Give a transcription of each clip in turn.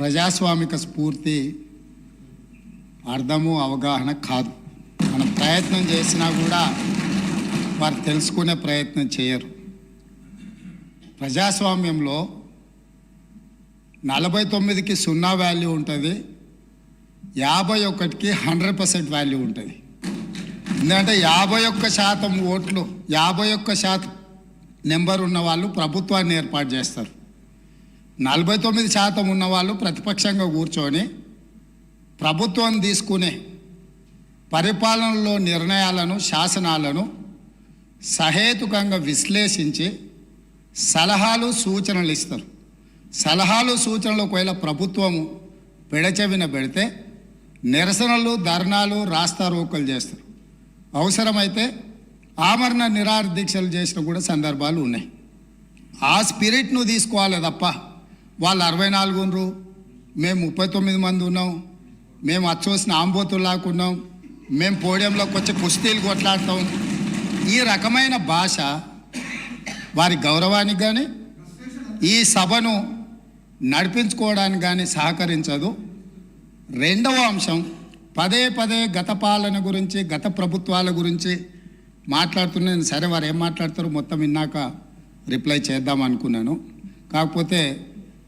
ప్రజాస్వామిక స్ఫూర్తి అర్థము అవగాహన కాదు. మనం ప్రయత్నం చేసినా కూడా వారు తెలుసుకునే ప్రయత్నం చేయరు. ప్రజాస్వామ్యంలో నలభై తొమ్మిదికి సున్నా వాల్యూ ఉంటుంది యాభై ఒకటికి హండ్రెడ్ పర్సెంట్ వాల్యూ ఉంటుంది. ఎందుకంటే యాభై ఒక్క శాతం ఓట్లు యాభై ఒక్క శాతం నెంబర్ ఉన్న వాళ్ళు ప్రభుత్వాన్ని ఏర్పాటు చేస్తారు. నలభై తొమ్మిది శాతం ఉన్న వాళ్ళు ప్రతిపక్షంగా కూర్చొని ప్రభుత్వం తీసుకునే పరిపాలనలో నిర్ణయాలను శాసనాలను సహేతుకంగా విశ్లేషించి సలహాలు సూచనలు ఇస్తారు. సలహాలు సూచనలు ఒకవేళ ప్రభుత్వం పెడచెవిన పెడితే నిరసనలు ధర్నాలు రాస్తారోకలు చేస్తారు. అవసరమైతే ఆమరణ నిరాహార దీక్షలు చేసిన కూడా సందర్భాలు ఉన్నాయి. ఆ స్పిరిట్ను తీసుకోవాలి తప్ప వాళ్ళు అరవై నాలుగు ఉన్నారు. మేము ముప్పై తొమ్మిది మంది ఉన్నాం. మేము అచ్చోసిన ఆంబోతుల్లాకున్నాం మేము పోడియంలోకి వచ్చి కుస్తీలు కొట్లాడతాం. ఈ రకమైన భాష వారి గౌరవానికి కానీ ఈ సభను నడిపించుకోవడానికి కానీ సహకరించదు. రెండవ అంశం పదే పదే గత పాలన గురించి గత ప్రభుత్వాల గురించి మాట్లాడుతున్నాను సరే వారు ఏం మాట్లాడతారో మొత్తం విన్నాక రిప్లై చేద్దాం అనుకున్నాను. కాకపోతే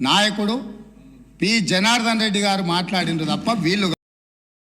నాయకుడు పి. జనార్దన్ రెడ్డి గారు మాట్లాడిండ్రు తప్ప వీళ్ళు